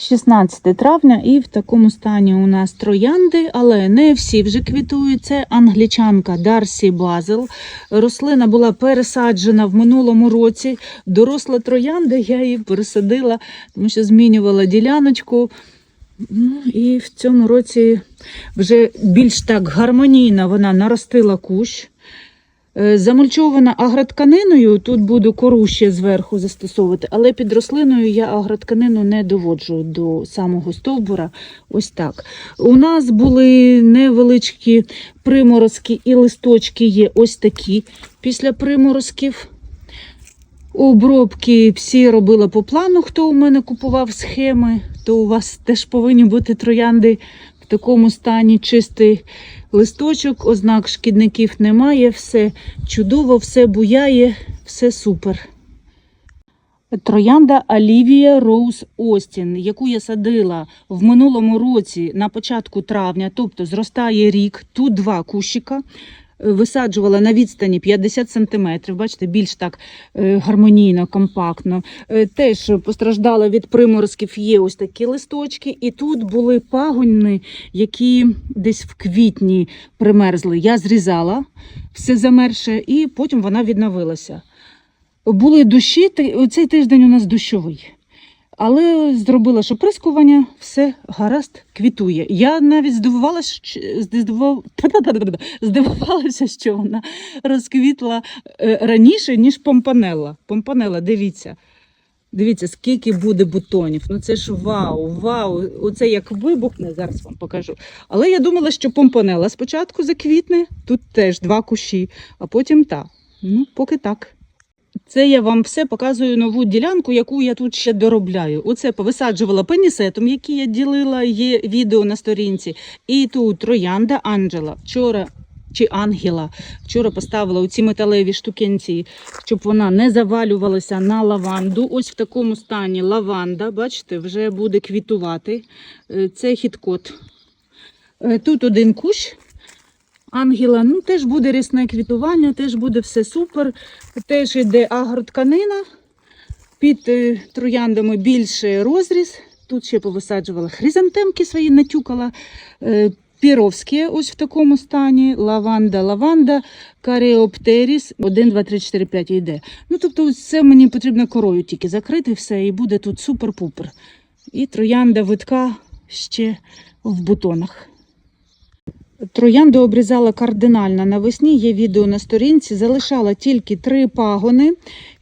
16 травня і в такому стані у нас троянди, але не всі вже квітують. Це англічанка Дарсі Базел. Рослина була пересаджена в минулому році. Доросла троянда, я її пересадила, тому що змінювала діляночку. Ну, і в цьому році вже більш так гармонійно вона наростила кущ. Е, Замульчована агротканиною, тут буду кору ще зверху застосовувати, але під рослиною я агротканину не доводжу до самого стовбура. Ось так. У нас були невеличкі приморозки і листочки є ось такі після приморозків. Обробки всі робила по плану, хто у мене купував схеми, то у вас теж повинні бути троянди такому стані чистий листочок, ознак шкідників немає, все чудово, все буяє, все супер. Троянда Алівія Роуз Остін, яку я садила в минулому році на початку травня, тобто зростає рік, тут два кущика. Висаджувала на відстані 50 см, бачите, більш так е, гармонійно, компактно. Е, Теж постраждала від приморозків, є ось такі листочки. І тут були пагони, які десь в квітні примерзли. Я зрізала все замерше, і потім вона відновилася. Були дощі, цей тиждень у нас дощовий. Але зробила шоприскування, все гаразд, квітує. Я навіть здивувалася, здивував- здивувалася, що вона розквітла е, раніше, ніж помпанелла. Помпанелла, дивіться. Дивіться, скільки буде бутонів. Ну це ж вау, вау. Оце як вибухне, зараз вам покажу. Але я думала, що помпанелла спочатку заквітне, тут теж два кущі, а потім та. Ну, поки так. Це я вам все показую нову ділянку, яку я тут ще доробляю. Оце повисаджувала пенісетом, який я ділила, є відео на сторінці. І тут троянда Анджела. Вчора чи Ангела. Вчора поставила оці металеві штукенці, щоб вона не завалювалася на лаванду. Ось в такому стані лаванда, бачите, вже буде квітувати. Е, Це хіткот. Е, Тут один кущ. Ангела, ну теж буде рясне квітування, теж буде все супер. Теж йде агротканина. Під е, трояндами більше розріз. Тут ще повисаджувала хризантемки свої, натюкала. Е, Піровські ось в такому стані. Лаванда, лаванда, кареоптеріс. 1, 2, 3, 4, 5 йде. Ну, тобто, це мені потрібно корою тільки закрити все, і буде тут супер-пупер. І троянда витка ще в бутонах. Троянду обрізала кардинально навесні, є відео на сторінці, залишала тільки три пагони.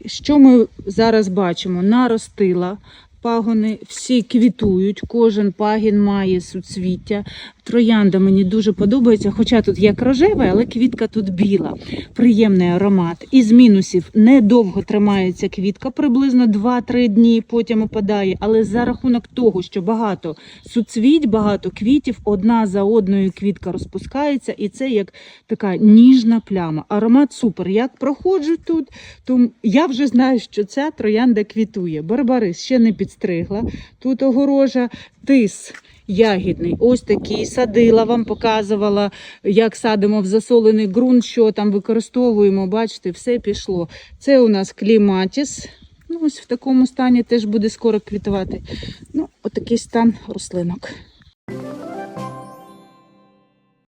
Що ми зараз бачимо? Наростила пагони, всі квітують, кожен пагін має суцвіття. Троянда мені дуже подобається, хоча тут як рожева, але квітка тут біла. Приємний аромат. Із мінусів недовго тримається квітка, приблизно 2-3 дні, потім опадає. Але за рахунок того, що багато суцвіть, багато квітів, одна за одною квітка розпускається, і це як така ніжна пляма. Аромат супер. Як проходжу тут, то я вже знаю, що ця троянда квітує. Барбарис ще не підстригла. Тут огорожа, тис. Ягідний, ось такий садила, вам показувала, як садимо в засолений ґрунт, що там використовуємо. Бачите, все пішло. Це у нас кліматіс. Ну, ось в такому стані теж буде скоро квітувати. Ну, отакий стан рослинок.